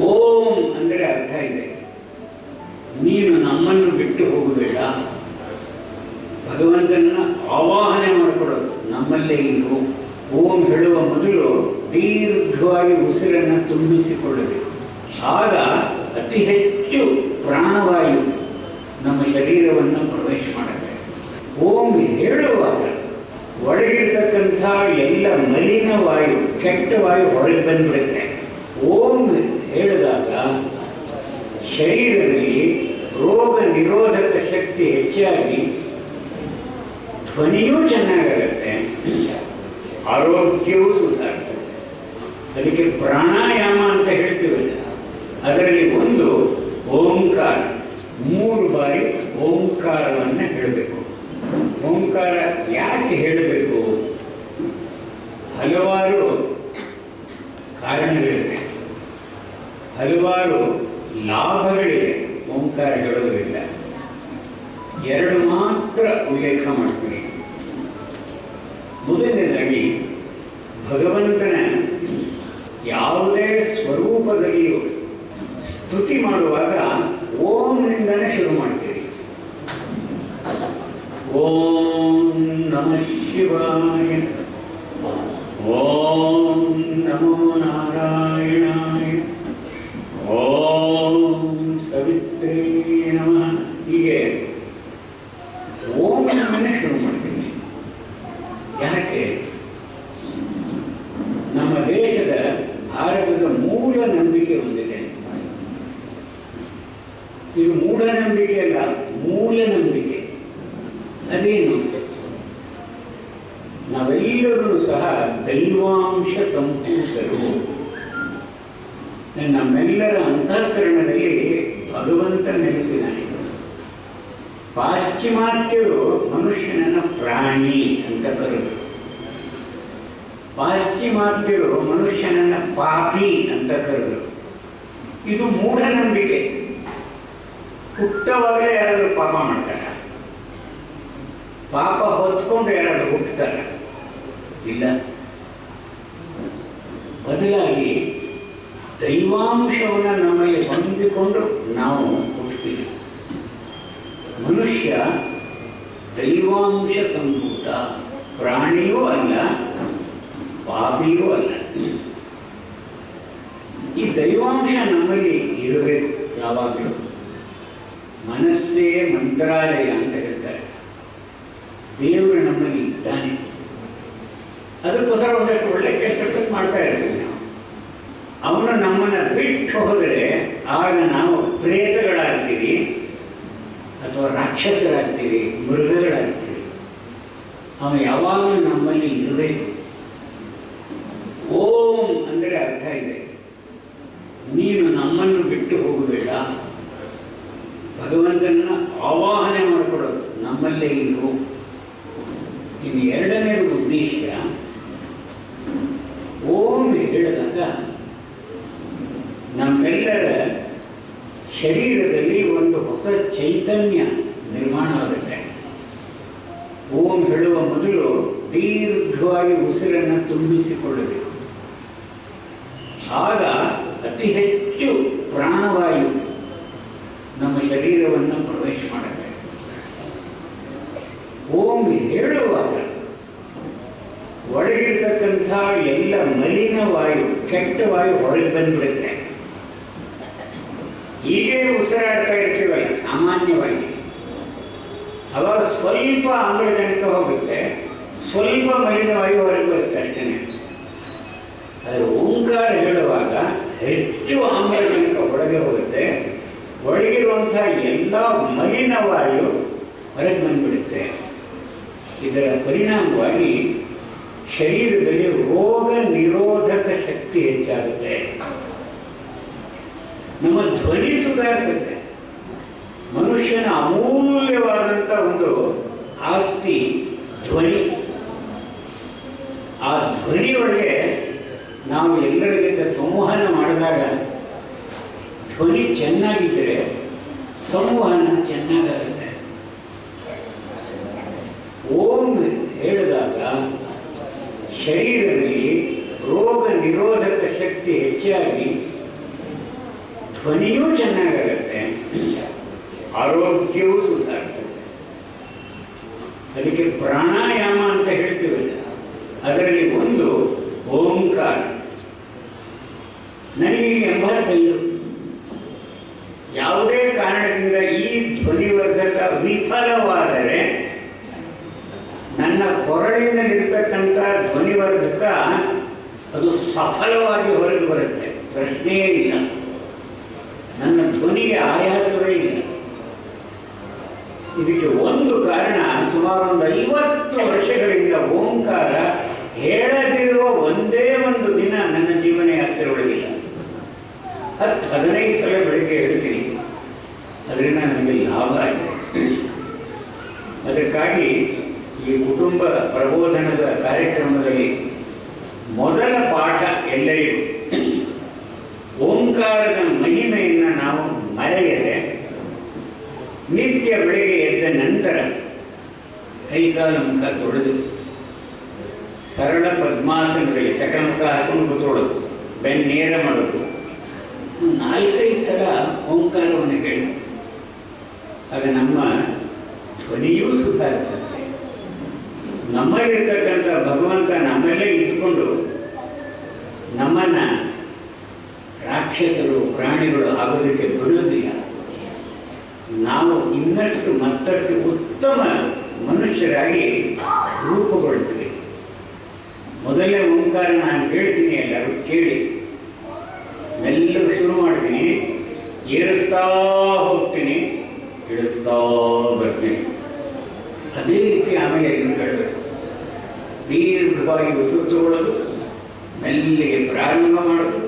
ಓಂ ಅಂದರೆ ಅರ್ಥ ಇದೆ. ನೀನು ನಮ್ಮನ್ನು ಬಿಟ್ಟು ಹೋಗಬೇಡ. ಭಗವಂತನನ್ನ ಆವಾಹನೆ ಮಾಡಿಕೊಡೋದು ನಮ್ಮಲ್ಲೇ ಇರು. ಓಂ ಹೇಳುವ ಮೊದಲು ದೀರ್ಘವಾಗಿ ಉಸಿರನ್ನು ತುಂಬಿಸಿಕೊಳ್ಳಬೇಕು. ಆಗ ಅತಿ ಹೆಚ್ಚು ಪ್ರಾಣವಾಯು ನಮ್ಮ ಶರೀರವನ್ನು ಪ್ರವೇಶ ಮಾಡುತ್ತೆ. ಓಂ ಹೇಳುವಾಗ ಒಳಗಿರ್ತಕ್ಕಂಥ ಎಲ್ಲ ಮಲಿನ ವಾಯು ಕೆಟ್ಟ ವಾಯು ಹೊರಗೆ ಬಂದ್ಬಿಡುತ್ತೆ. ಓಂ ಹೇಳಿದಾಗ ಶರೀರದಲ್ಲಿ ರೋಗ ನಿರೋಧಕ ಶಕ್ತಿ ಹೆಚ್ಚಾಗಿ ಧ್ವನಿಯೂ ಚೆನ್ನಾಗಿರುತ್ತೆ. ಆರೋಗ್ಯವೂ ಸುಧಾರಿಸುತ್ತೆ. ಅದಕ್ಕೆ ಪ್ರಾಣಾಯಾಮ ಅಂತ ಹೇಳ್ತೀವಲ್ಲ, ಅದರಲ್ಲಿ ಒಂದು ಓಂಕಾರ, ಮೂರು ಬಾರಿ ಓಂಕಾರವನ್ನು ಹೇಳಬೇಕು. ಓಂಕಾರ ಯಾಕೆ ಹೇಳಬೇಕು ಹಲವಾರು ಕಾರಣಗಳಿವೆ ಹಲವಾರು ಲಾಭಗಳಿವೆ ಓಂಕಾರ ಹೇಳೋದ್ರಿಂದ ಎರಡು ಮಾತ್ರ ಉಲ್ಲೇಖ ಮಾಡ್ತೀನಿ ಮೊದಲನೇದಾಗಿ, ಭಗವಂತನ ಯಾವುದೇ ಸ್ವರೂಪದಲ್ಲಿಯೂ ಸ್ತುತಿ ಮಾಡುವಾಗ ಓಂನಿಂದನೇ ಶುರು ಮಾಡ್ತೀರಿ. ಓಂ ನಮಃ ಶಿವಾಯ, ಓಂ ನಮೋ ನಾರಾಯಣಾಯ ಓಂ ಸವಿತ್ರೇ ನಮಃ ಹೀಗೆ ಓಂ ನಮ್ಮನ್ನೇ ಶುರು ಮಾಡ್ತೀವಿ ಯಾಕೆ ನಮ್ಮ ದೇಶದ ಭಾರತದ ಮೂಲ ನಂಬಿಕೆ ಹೊಂದಿದೆ ಇದು ಮೂಢನಂಬಿಕೆ ಅಲ್ಲ ಮೂಲ ನಂಬಿಕೆ ಅದೇನು ನಾವೆಲ್ಲರೂ ಸಹ ದೈವಾಂಶ ಸಂಪೂತರು ನಮ್ಮೆಲ್ಲರ ಅಂತಃಕರಣದಲ್ಲಿ ಭಗವಂತ ನೆಲೆಸಿದ್ದಾನೆ ಪಾಶ್ಚಿಮಾತ್ಯರು ಮನುಷ್ಯನನ್ನು ಪ್ರಾಣಿ ಅಂತ ಕರೆದರು ಪಾಶ್ಚಿಮಾತ್ಯರು ಮನುಷ್ಯನನ್ನು ಪಾಪಿ ಅಂತ ಕರೆದರು ಇದು ಮೂಢನಂಬಿಕೆ. ಹುಟ್ಟವಾಗಲೇ ಯಾರಾದರೂ ಪಾಪ ಮಾಡ್ತಾರೆ? ಪಾಪ ಹೊತ್ಕೊಂಡು ಯಾರಾದರೂ ಹುಟ್ಟುತ್ತಾರೆ ಇಲ್ಲ. ಬದಲಾಗಿ ದೈವಾಂಶವನ್ನು ನಮ್ಮಲ್ಲಿ ಹೊಂದಿಕೊಂಡು ನಾವು ಹುಟ್ಟುತ್ತೀವಿ ಮನುಷ್ಯ ದೈವಾಂಶ ಸಂಭೂತ, ಪ್ರಾಣಿಯೂ ಅಲ್ಲ, ಪಾಪಿಯೂ ಅಲ್ಲ. ಈ ದೈವಾಂಶ ನಮಗೆ ಇರಬೇಕು ಯಾವಾಗಲೂ? ಮನಸ್ಸೇ ಮಂತ್ರಾಲಯ ಅಂತ ಹೇಳ್ತಾರೆ. ದೇವರು ನಮ್ಮಲ್ಲಿ ಇದ್ದಾನೆ. ಅದಕ್ಕೋಸ್ಕರ ಒಂದಷ್ಟು ಒಳ್ಳೆ ಕೆಲಸ ಮಾಡ್ತಾ ಇರ್ತೀವಿ ನಾವು. ಅವನು ನಮ್ಮನ್ನ ಬಿಟ್ಟು ಹೋದರೆ ಆಗ ನಾವು ಅಥವಾ ರಾಕ್ಷಸರಾಗ್ತೀವಿ, ಮೃಗಗಳಾಗ್ತೀವಿ. ಅವನು ಯಾವಾಗಲೂ ನಮ್ಮಲ್ಲಿ ಇರಬೇಕು. ಓಂ ಅಂದರೆ ಅರ್ಥ ಇದೆ. ನೀನು ನಮ್ಮನ್ನು ಬಿಟ್ಟು ಹೋಗಬೇಡ. ಭಗವಂತನನ್ನು ಆವಾಹನೆ ಮಾಡಿಕೊಡೋದು ನಮ್ಮಲ್ಲೇ ಇರು ಇನ್ನು ಎರಡನೇ ಉದ್ದೇಶ ಓಂ ಹೇಳಿದಾಗ ನಮ್ಮೆಲ್ಲರ ಶರೀರದಲ್ಲಿ ಒಂದು ಹೊಸ ಚೈತನ್ಯ ನಿರ್ಮಾಣವಾಗುತ್ತೆ ಓಂ ಹೇಳುವ ಮೊದಲು ದೀರ್ಘವಾಗಿ ಉಸಿರನ್ನು ತುಂಬಿಸಿಕೊಳ್ಳಬೇಕು. ಆಗ ಅತಿ ಹೆಚ್ಚು ಪ್ರಾಣವಾಯು ನಮ್ಮ ಶರೀರವನ್ನು ಪ್ರವೇಶ ಮಾಡುತ್ತೆ. ಓಂ ಹೇಳುವಾಗ ಒಳಗಿರ್ತಕ್ಕಂಥ ಎಲ್ಲ ಮಲಿನ ವಾಯು ಕೆಟ್ಟ ವಾಯು ಹೊರಗೆ ಬಂದ್ಬಿಡುತ್ತೆ. ಹೀಗೆ ಉಸಿರಾಡ್ತಾ ಇರ್ತೀವಲ್ಲ ಸಾಮಾನ್ಯವಾಗಿ. ಅವಾಗ ಸ್ವಲ್ಪ ಆಮ್ಲಜನಕ ಹೋಗುತ್ತೆ. ಸ್ವಲ್ಪ ಮಲಿನ ವಾಯು ಹೊರಗೆ ಬರುತ್ತೆ ಆದರೆ ಓಂಕಾರ ಹೇಳುವಾಗ ಹೆಚ್ಚು ಆಮ್ಲಜನಕ ಒಳಗೆ ಹೋಗುತ್ತೆ. ಒಳಗಿರುವಂಥ ಎಲ್ಲ ಮಲಿನ ಹೊರಗೆ ಬಂದ್ಬಿಡುತ್ತೆ. ಇದರ ಪರಿಣಾಮವಾಗಿ ಶರೀರದಲ್ಲಿ ರೋಗ ನಿರೋಧಕ ಶಕ್ತಿ ಹೆಚ್ಚಾಗುತ್ತೆ. ನಮ್ಮ ಧ್ವನಿ ಸುಧಾರಿಸುತ್ತೆ ಮನುಷ್ಯನ ಅಮೂಲ್ಯವಾದಂಥ ಒಂದು ಆಸ್ತಿ, ಧ್ವನಿ. ಆ ಧ್ವನಿಯೊಳಗೆ ನಾವು ಎಲ್ಲರ ಜೊತೆ ಸಂವಹನ ಮಾಡಿದಾಗ, ಧ್ವನಿ ಚೆನ್ನಾಗಿದ್ದರೆ ಸಂವಹನ ಚೆನ್ನಾಗಾಗುತ್ತೆ ಓಂ ಹೇಳಿದಾಗ ಶರೀರದಲ್ಲಿ ರೋಗ ನಿರೋಧಕ ಶಕ್ತಿ ಹೆಚ್ಚಾಗಿ ಧ್ವನಿಯೂ ಚೆನ್ನಾಗಾಗತ್ತೆ ಆರೋಗ್ಯವೂ ಸುಧಾರಿಸುತ್ತೆ. ಅದಕ್ಕೆ ಪ್ರಾಣಾಯಾಮ ಅಂತ ಹೇಳ್ತೀವಲ್ಲ, ಅದರಲ್ಲಿ ಒಂದು ಓಂಕಾರ. ನನಗೆ ಎಂಬತ್ತೈದು ಯಾವುದೇ ಕಾರಣದಿಂದ ಈ ಧ್ವನಿವರ್ಧಕ ವಿಫಲವಾದರೆ ನನ್ನ ಕೊರಳಿನಲ್ಲಿರ್ತಕ್ಕಂಥ ಧ್ವನಿವರ್ಧಕ ಅದು ಸಫಲವಾಗಿ ಹೊರಗೆ ಬರುತ್ತೆ. ಪ್ರಶ್ನೆಯೇ ಇಲ್ಲ. ನನ್ನ ಧ್ವನಿಗೆ ಆಯಾಸವೇ ಇಲ್ಲ. ಇದಕ್ಕೆ ಒಂದು ಕಾರಣ ಸುಮಾರು ಒಂದು ಐವತ್ತು ವರ್ಷಗಳಿಂದ ಓಂಕಾರ ಹೇಳದಿರುವ ಒಂದೇ ಒಂದು ದಿನ ನನ್ನ ಜೀವನ ಹತ್ತಿರ ಒಳಗಿಲ್ಲ. ಹತ್ತು ಹದಿನೈದು ಸಲ ಬೆಳಿಗ್ಗೆ ಹೇಳ್ತೀನಿ. ಅದರಿಂದ ನನಗೆ ಲಾಭ ಆಗಿದೆ ಅದಕ್ಕಾಗಿ ಈ ಕುಟುಂಬ ಪ್ರಬೋಧನದ ಕಾರ್ಯಕ್ರಮದಲ್ಲಿ ಮೊದಲ ಪಾಠ ಎಲ್ಲರಿಗೂ. ನಿತ್ಯ ಬೆಳಿಗ್ಗೆ ಎದ್ದ ನಂತರ ಕೈಕಾಲು ಮುಖ ತೊಳೆದು ಸರಳ ಪದ್ಮಾಸನದಲ್ಲಿ ಚಕಮಕ ಹಾಕೊಂಡು ಕೂತ್ಕೊಳ್ಳೋದು. ಬೆನ್ನೇರ ಮಾಡೋದು. ನಾಲ್ಕೈದು ಸಲ ಓಂಕಾರವನ್ನು ಹೇಳಿ ಆಗ ನಮ್ಮ ಧ್ವನಿಯೂ ಸುಧಾರಿಸುತ್ತೆ. ನಮ್ಮಲ್ಲಿರ್ತಕ್ಕಂಥ ಭಗವಂತ ನಮ್ಮಲ್ಲೇ ಇಟ್ಕೊಂಡು ನಮ್ಮನ್ನ ರಾಕ್ಷಸರು, ಪ್ರಾಣಿಗಳು ಆಗೋದಕ್ಕೆ ಬಿಡುವುದಿಲ್ಲ ನಾವು ಇನ್ನಷ್ಟು ಮತ್ತಷ್ಟು ಉತ್ತಮ ಮನುಷ್ಯರಾಗಿ ರೂಪುಗೊಳ್ತೀವಿ ಮೊದಲೇ ಓಂಕಾರ ನಾನು ಹೇಳ್ತೀನಿ ಎಲ್ಲರೂ ಕೇಳಿ. ಎಲ್ಲರೂ ಶುರು ಮಾಡ್ತೀನಿ. ಏರಿಸ್ತಾ ಹೋಗ್ತೀನಿ, ಇಳಿಸ್ತಾ ಬರ್ತೀನಿ. ಅದೇ ರೀತಿ ಆಮೇಲೆ ಇದನ್ನು ಹೇಳಬೇಕು. ದೀರ್ಘವಾಗಿ ಉಸಿರು ಮೆಲ್ಲಿಗೆ ಪ್ರಾರಂಭ ಮಾಡೋದು,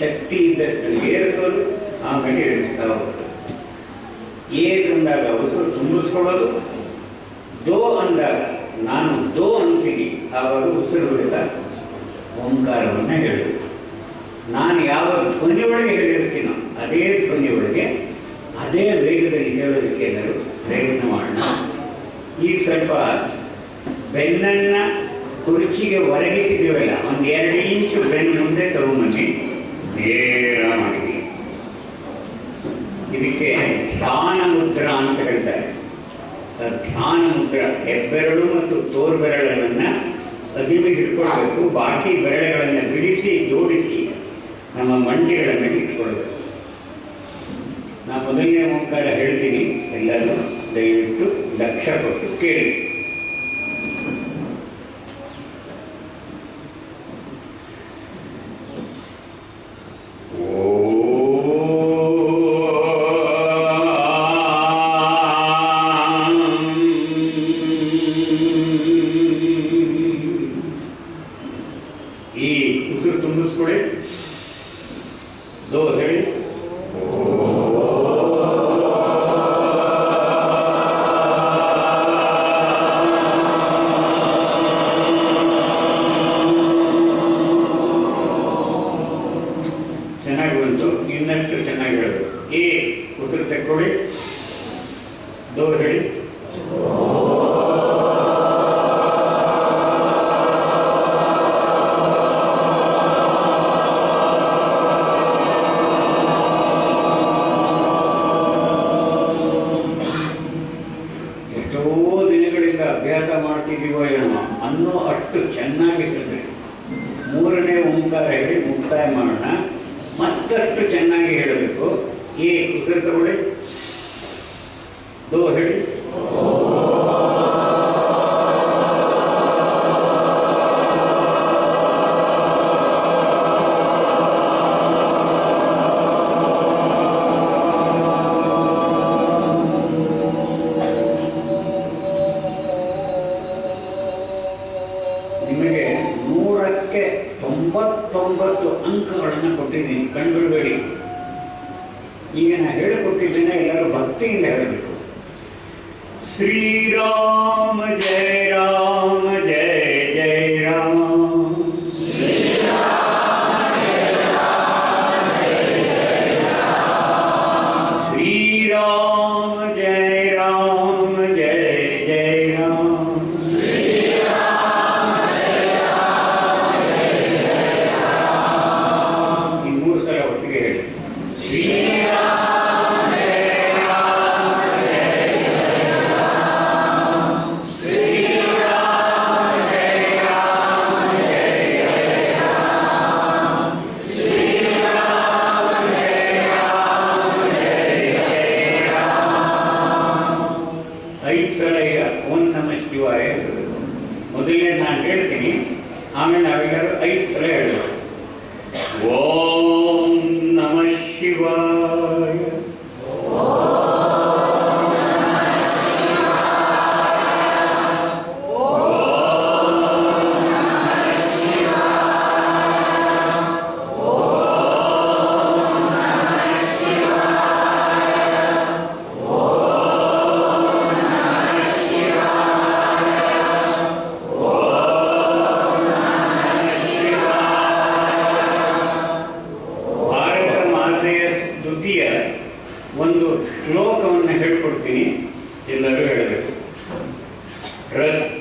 ಶಕ್ತಿ ಇದ್ದಷ್ಟು ಏರಿಸೋದು, ಆಮೇಲೆ ಇಳಿಸ್ತಾ ಹೋಗೋದು. ಏಕ್ ಅಂದಾಗ ಉಸಿರು ತುಂಬಿಸ್ಕೊಳ್ಳೋದು, ದೋ ಅಂದಾಗ ನಾನು ದೋ ಅಂತೀನಿ ಆವಾಗ ಉಸಿರು ಬಿಡುತ್ತಾರೆ ಓಂಕಾರವನ್ನು ಹೇಳಬೇಕು. ನಾನು ಯಾವ ಧ್ವನಿ ಒಳಗೆ ಹೇಳಿರ್ತೀನೋ ಅದೇ ಧ್ವನಿ ಒಳಗೆ, ಅದೇ ವೇಗದಲ್ಲಿ ಹೇಳೋದಕ್ಕೆ ಎಲ್ಲರೂ ಪ್ರಯತ್ನ ಮಾಡೋಣ. ಈಗ ಸ್ವಲ್ಪ ಬೆನ್ನನ್ನ ಕುರ್ಚಿಗೆ ಒರಗಿಸಿದ್ದೀವಲ್ಲ ಒಂದು ಎರಡು ಇಂಚು ಬೆನ್ನು ಮುಂದೆ ತಗೊಂಬನ್ನಿ. ನೇರ ಮಾಡಿದ್ವಿ ಇದಕ್ಕೆ ಧ್ಯಾನ ಮುದ್ರ ಅಂತ ಹೇಳ್ತಾರೆ. ಧ್ಯಾನ ಮುದ್ರ ಹೆಬ್ಬೆರಳು ಮತ್ತು ತೋರು ಬೆರಳನ್ನ ಅದಿಲು ಹಿಡ್ಕೊಳ್ಬೇಕು, ಬಾಕಿ ಬೆರಳುಗಳನ್ನು ಬಿಡಿಸಿ, ಜೋಡಿಸಿ ನಮ್ಮ ಮಂಡಿಗಳನ್ನು ಇಟ್ಕೊಳ್ಬೇಕು. ನಾನು ಮೊದಲನೇ ಓಂಕಾರ ಹೇಳ್ತೀನಿ, ಎಲ್ಲರೂ ದಯವಿಟ್ಟು ಲಕ್ಷ ಕೊಟ್ಟು ಕೇಳಿ. my day.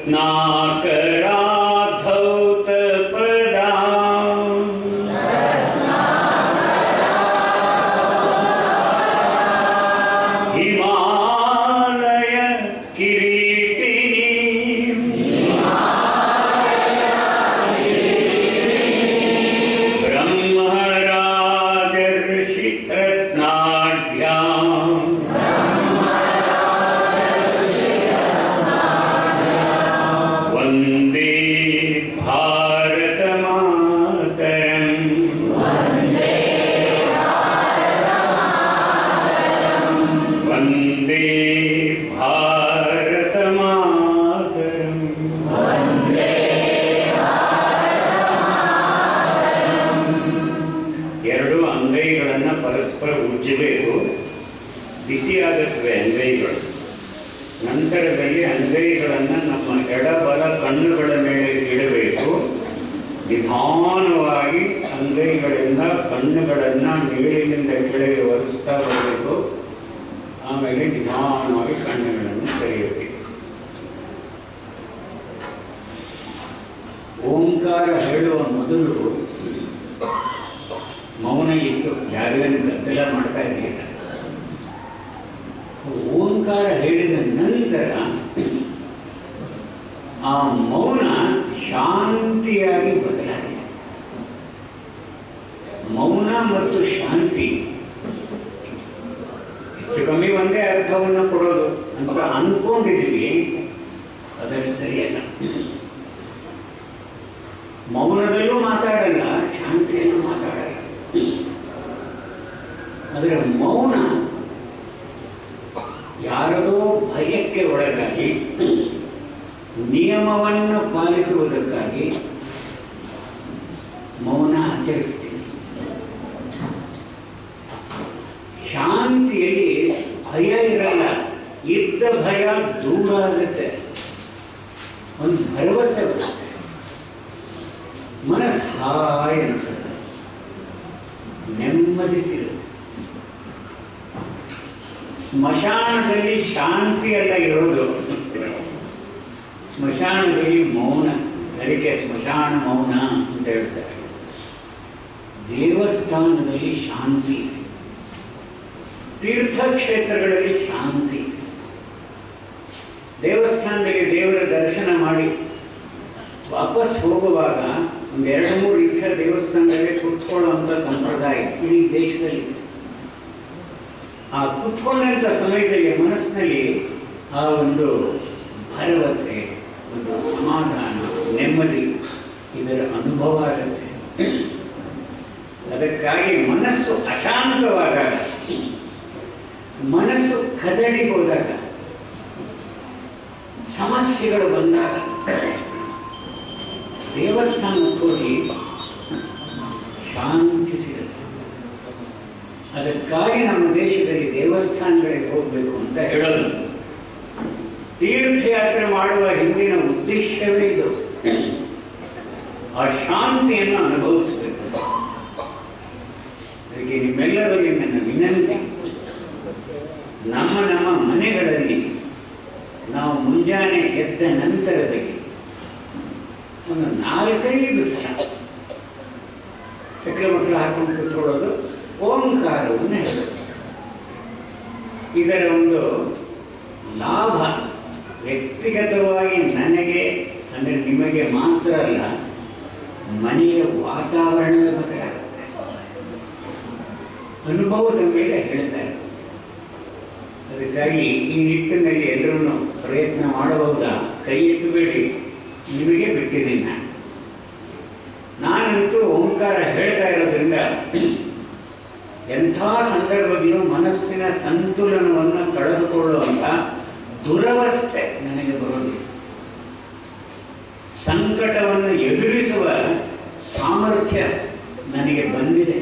not good. ಕಣ್ಣುಗಳ ಮೇಲೆ ಇಡಬೇಕು. ನಿಧಾನವಾಗಿ ಅಂಗೈಗಳಿಂದ ಕಣ್ಣುಗಳನ್ನು ನೀರಿನಿಂದ ಕೆಳಗೆ ಒರೆಸ್ತಾ ಬರಬೇಕು ಆಮೇಲೆ ನಿಧಾನವಾಗಿ ಕಣ್ಣುಗಳನ್ನು ತೆರೆಯಬೇಕು. ಓಂಕಾರ ಹೇಳುವ ಮೊದಲು ಮೌನ ಇತ್ತು ಯಾರಿಗೇನು ಗದ್ದಲ ಮಾಡ್ತಾ ಇರಲಿಲ್ಲ ಓಂಕಾರ ಹೇಳಿದ ನಂತರ ಆ ಮೌನ ಶಾಂತಿಯಾಗಿ ಬದಲಾಗಿದೆ. ಮೌನ ಮತ್ತು ಶಾಂತಿ. ಹೆಚ್ಚು ಕಮ್ಮಿ ಒಂದೇ ಅರ್ಥವನ್ನು ಕೊಡೋದು ಅಂತ ಅನ್ಕೊಂಡಿದ್ದೀವಿ ಅದನ್ನು ಸರಿಯಲ್ಲ. ಮೌನದಲ್ಲೂ ಮಾತಾಡಲ್ಲ ಶಾಂತಿಯನ್ನು ಮಾತಾಡಲ್ಲ. ಆದರೆ ಮೌನ ಯಾರದೋ ಭಯಕ್ಕೆ ಒಳಗಾಗಿ ಪಾಲಿಸುವುದಕ್ಕಾಗಿ ಮೌನ ಆಚರಿಸ್ತೀನಿ. ಶಾಂತಿಯಲ್ಲಿ ಭಯ ಇರಲ್ಲ. ಇದ್ದ ಭಯ ದೂರ ಆಗುತ್ತೆ ಒಂದು ಭರವಸೆ ಬರುತ್ತೆ ಮನಸ್ಸು ಹಾಯ್ ಅನಿಸುತ್ತೆ ನೆಮ್ಮದಿ ಸಿಗುತ್ತೆ ಸ್ಮಶಾನದಲ್ಲಿ ಶಾಂತಿ ಎಲ್ಲ ಇರೋದು ಸ್ಮಶಾನದಲ್ಲಿ ಮೌನ ಅದಕ್ಕೆ ಸ್ಮಶಾನ ಮೌನ ಅಂತ ಹೇಳ್ತಾರೆ ದೇವಸ್ಥಾನದಲ್ಲಿ ಶಾಂತಿ. ತೀರ್ಥಕ್ಷೇತ್ರಗಳಲ್ಲಿ ಶಾಂತಿ. ದೇವಸ್ಥಾನದಲ್ಲಿ ದೇವರ ದರ್ಶನ ಮಾಡಿ ವಾಪಸ್ ಹೋಗುವಾಗ ಒಂದು ಎರಡು ಮೂರು ನಿಮಿಷ ದೇವಸ್ಥಾನದಲ್ಲಿ ಕುತ್ಕೊಳ್ಳುವಂಥ ಸಂಪ್ರದಾಯ ಇಡೀ ದೇಶದಲ್ಲಿ ಆ ಕುತ್ಕೊಂಡಂಥ ಸಮಯದಲ್ಲಿ ಮನಸ್ಸಿನಲ್ಲಿ ಆ ಒಂದು ಭರವಸೆ, ಒಂದು ಸಮಾಧಾನ ನೆಮ್ಮದಿ ಇದರ ಅನುಭವ ಆಗುತ್ತೆ. ಅದಕ್ಕಾಗಿ ಮನಸ್ಸು ಅಶಾಂತವಾದಾಗ, ಮನಸ್ಸು ಕದಡಿ ಹೋದಾಗ, ಸಮಸ್ಯೆಗಳು ಬಂದಾಗ, ದೇವಸ್ಥಾನಕ್ಕೆ ಹೋಗಿ ಶಾಂತಿ ಸಿಗುತ್ತೆ. ಅದಕ್ಕಾಗಿ ನಮ್ಮ ದೇಶದಲ್ಲಿ ದೇವಸ್ಥಾನಗಳಿಗೆ ಹೋಗಬೇಕು ಅಂತ ಹೇಳಲು ತೀರ್ಥಯಾತ್ರೆ ಮಾಡುವ ಹಿಂದಿನ ಉದ್ದೇಶವೇ ಇದು. ಆ ಶಾಂತಿಯನ್ನು ಅನುಭವಿಸಬೇಕು. ಅದಕ್ಕೆ ನಿಮ್ಮೆಲ್ಲರಲ್ಲಿ ನನ್ನ ವಿನಂತಿ. ನಮ್ಮ ನಮ್ಮ ಮನೆಗಳಲ್ಲಿ ನಾವು ಮುಂಜಾನೆ ಎದ್ದ ನಂತರದಲ್ಲಿ ಒಂದು ನಾಲ್ಕೈದು ಸಲ ಚಕ್ರ ಮಕ್ಕಳು ಹಾಕೊಂಡು ಕೂತ್ಕೊಳ್ಳೋದು ಓಂಕಾರವನ್ನು ಹೇಳಬೇಕು ಇದರ ಒಂದು ಲಾಭ ವ್ಯಕ್ತಿಗತವಾಗಿ ನನಗೆ ಅಂದರೆ ನಿಮಗೆ ಮಾತ್ರ ಅಲ್ಲ, ಮನೆಯ ವಾತಾವರಣದ ಬಗ್ಗೆ ಅನುಭವದ ಮೇಲೆ ಹೇಳ್ತಾರೆ ಅದಕ್ಕಾಗಿ ಈ ನಿಟ್ಟಿನಲ್ಲಿ ಎಲ್ಲರೂ ಪ್ರಯತ್ನ ಮಾಡಬಹುದಾ? ಕೈ ಎತ್ತಬೇಡಿ. ನಿಮಗೆ ಬಿಟ್ಟಿದ್ದೀನಿ. ನಾನು ನಾನಂತೂ ಓಂಕಾರ ಹೇಳ್ತಾ ಇರೋದ್ರಿಂದ ಎಂಥ ಸಂದರ್ಭದಲ್ಲೂ ಮನಸ್ಸಿನ ಸಂತುಲನವನ್ನು ಕಳೆದುಕೊಳ್ಳುವಂಥ ದುರವಸ್ಥೆ ನನಗೆ ಬರೋದಿಲ್ಲ. ಸಂಕಟವನ್ನು ಎದುರಿಸುವ ಸಾಮರ್ಥ್ಯ ನನಗೆ ಬಂದಿದೆ.